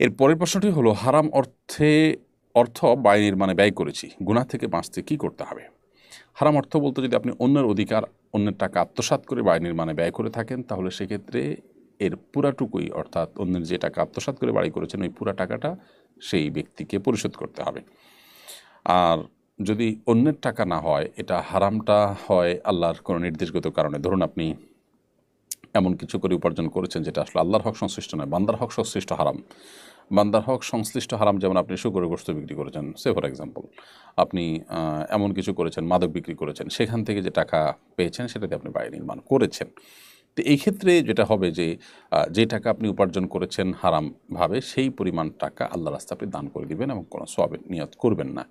এর পরের প্রশ্নটি হলো, হারাম অর্থে, অর্থ বায় নির্মাণে ব্যয় করেছি, গুনাহ থেকে বাঁচতে কি করতে হবে? হারাম অর্থ বলতে যদি আপনি অন্যের অধিকার, অন্যের টাকা আত্মসাৎ করে বাড়ি নির্মাণে ব্যয় করে থাকেন, তাহলে সেক্ষেত্রে এর পুরাটুকুই, অর্থাৎ অন্যের যে টাকা আত্মসাৎ করে বাড়ি করেছেন, ওই পুরা টাকাটা সেই ব্যক্তিকে পরিশোধ করতে হবে। আর যদি অন্যের টাকা না হয়, এটা হারামটা হয় আল্লাহর কোনো নির্দেশগত কারণে। ধরুন আপনি এমন কিছু করে উপার্জন করেছেন যেটা আসলে আল্লাহর হক সংশ্লিষ্ট নয়, বান্দার হক সংশ্লিষ্ট হারাম। বান্দার হক সংশ্লিষ্ট হারাম যেমন আপনি শুকরের গোস্ত বিক্রি করেছেন, সে ফর এক্সাম্পল আপনি এমন কিছু করেছেন, মাদক বিক্রি করেছেন, সেখান থেকে যে টাকা পেয়েছেন সেটাতে আপনি বাড়ি নির্মাণ করেছেন। তো এই ক্ষেত্রে যেটা হবে যে যে টাকা আপনি উপার্জন করেছেন হারামভাবে সেই পরিমাণ টাকা আল্লাহ রাস্তা আপনি দান করে দিবেন এবং কোনো সবের নিয়ত করবেন না।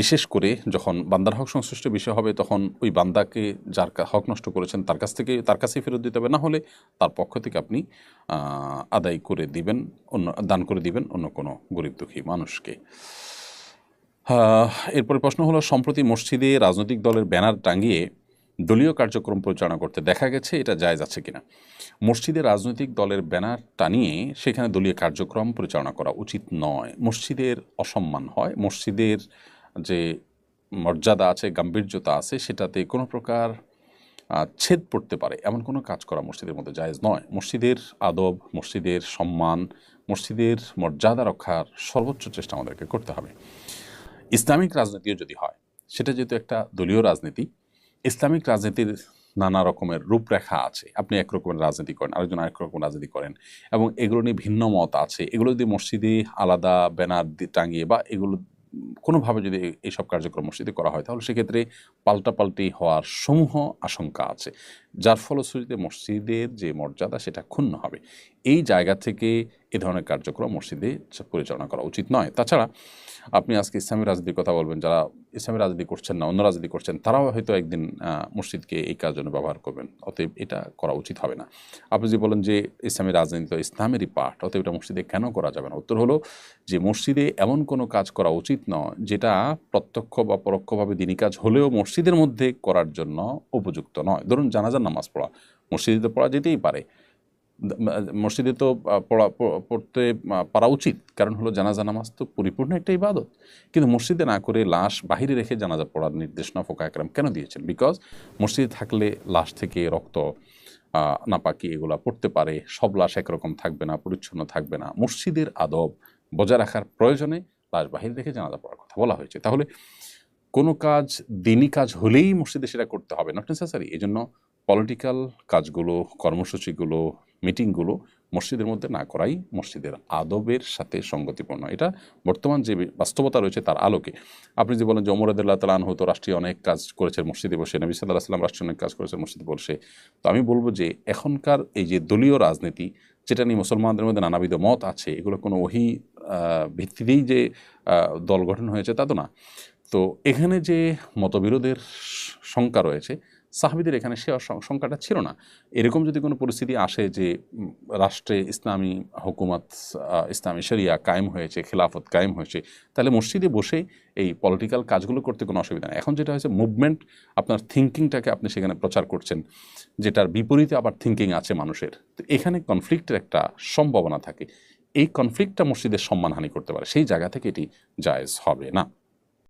বিশেষ করে যখন বান্দার হক সংশ্লিষ্ট বিষয় হবে, তখন ওই বান্দাকে যার হক নষ্ট করেছেন, তার কাছ থেকে, তার কাছেই ফেরত দিতে হবে। না হলে তার পক্ষ থেকে আপনি আদায় করে দিবেন, অন্য, দান করে দিবেন অন্য কোনো গরিব দুঃখী মানুষকে। এরপরে প্রশ্ন হলো, সম্প্রতি মসজিদে রাজনৈতিক দলের ব্যানার টাঙিয়ে দলীয় কার্যক্রম পরিচালনা করতে দেখা গেছে, এটা জায়জ আছে কিনা? মসজিদে রাজনৈতিক দলের ব্যানার টানিয়ে সেখানে দলীয় কার্যক্রম পরিচালনা করা উচিত নয়। মসজিদের অসম্মান হয়, মসজিদের যে মর্যাদা আছে, গাম্ভীর্যতা আছে, সেটাতে কোনো প্রকার ছেদ পড়তে পারে। এমন কোনো কাজ করা মসজিদের মধ্যে জায়েজ নয়। মসজিদের আদব, মসজিদের সম্মান, মসজিদের মর্যাদা রক্ষার সর্বোচ্চ চেষ্টা আমাদেরকে করতে হবে। ইসলামিক রাজনীতিও যদি হয়, সেটা যেহেতু একটা দলীয় রাজনীতি, ইসলামিক রাজনীতির নানা রকমের রূপরেখা আছে। আপনি একরকমের রাজনীতি করেন, আরেকজন আরেক রকম রাজনীতি করেন এবং এগুলো নিয়ে ভিন্ন মত আছে। এগুলো যদি মসজিদে আলাদা ব্যানার টাঙিয়ে বা এগুলো কোনোভাবে যদি এই- এইসব কার্যক্রম মসজিদে করা হয়, তাহলে সেক্ষেত্রে পাল্টাপাল্টি হওয়ার সমূহ আশঙ্কা আছে। যার ফলশ্রুতিতে মসজিদের যে মর্যাদা, সেটা ক্ষুণ্ণ হবে। এই জায়গা থেকে এ ধরনের কার্যক্রম মসজিদে পরিচালনা করা উচিত নয়। তাছাড়া আপনি আজকে ইসলামী রাজনীতির কথা বলবেন, যারা ইসলামী রাজনীতি করছেন না, অন্য রাজনীতি করছেন, তারাও হয়তো একদিন মসজিদকে এই কাজের জন্য ব্যবহার করবেন, অতএব এটা করা উচিত হবে না। আপনি যে বলেন যে ইসলামী রাজনীতি তো ইসলামেরই পাঠ, অতএব এটা মসজিদে কেন করা যাবে না? উত্তর হলো যে মসজিদে এমন কোনো কাজ করা উচিত নয়, যেটা প্রত্যক্ষ বা পরোক্ষভাবে দিনী কাজ হলেও মসজিদের মধ্যে করার জন্য উপযুক্ত নয়। ধরুন জানাজার নামাজ পড়া, মসজিদে তো পড়া যেতেই পারে মসজিদে তো পড়া পড়তে পারা উচিত। কারণ হলো জানাজা নামাজ তো পরিপূর্ণ একটা ইবাদত। কিন্তু মসজিদে না করে লাশ বাহিরে রেখে জানাজা পড়ার নির্দেশনা ফোকা একরাম কেন দিয়েছেন? বিকজ মসজিদে থাকলে লাশ থেকে রক্ত নাপাকি এগুলা পড়তে পারে। সব লাশ একরকম থাকবে না, পরিচ্ছন্ন থাকবে না। মসজিদের আদব বজায় রাখার প্রয়োজনে লাশ বাহিরে রেখে জানাজা পড়ার কথা বলা হয়েছে। তাহলে কোনো কাজ, দিনই কাজ হলেই মসজিদে সেটা করতে হবে নট নেসেসারি এই জন্য পলিটিক্যাল কাজগুলো, কর্মসূচিগুলো মিটিংগুলো মসজিদের মধ্যে না করাই মসজিদের আদবের সাথে সঙ্গতিপূর্ণ। এটা বর্তমান যে বাস্তবতা রয়েছে তার আলোকে। আপনি যে বলেন যে অমরাদুল্লাহ তালান হতো রাষ্ট্রীয় অনেক কাজ করেছেন মসজিদে বসে, নবী সাল্লাহ সাল্লাম রাষ্ট্রীয় অনেক কাজ করেছেন মসজিদে বসে। তো আমি বলব যে এখনকার এই যে দলীয় রাজনীতি, যেটা নিয়ে মুসলমানদের মধ্যে নানাবিধ মত আছে, এগুলো কোনো ওহি ভিত্তিতেই যে দল গঠন হয়েছে তা তো না। তো এখানে যে মতবিরোধের শঙ্কা রয়েছে, সাহাবিদের এখানে সে শঙ্কাটা ছিল না। এরকম যদি কোনো পরিস্থিতি আসে যে রাষ্ট্রে ইসলামী হুকুমত ইসলামী শরিয়া কায়েম হয়েছে, খেলাফত কায়েম হয়েছে, তাহলে মসজিদে বসে এই পলিটিক্যাল কাজগুলো করতে কোনো অসুবিধা নেই। এখন যেটা হয়েছে মুভমেন্ট আপনার থিঙ্কিংটাকে আপনি সেখানে প্রচার করছেন, যেটার বিপরীতে আবার থিঙ্কিং আছে মানুষের। তো এখানে কনফ্লিক্টের একটা সম্ভাবনা থাকে। এই কনফ্লিক্টটা মসজিদের সম্মানহানি করতে পারে। সেই জায়গা থেকে এটি জায়েজ হবে না।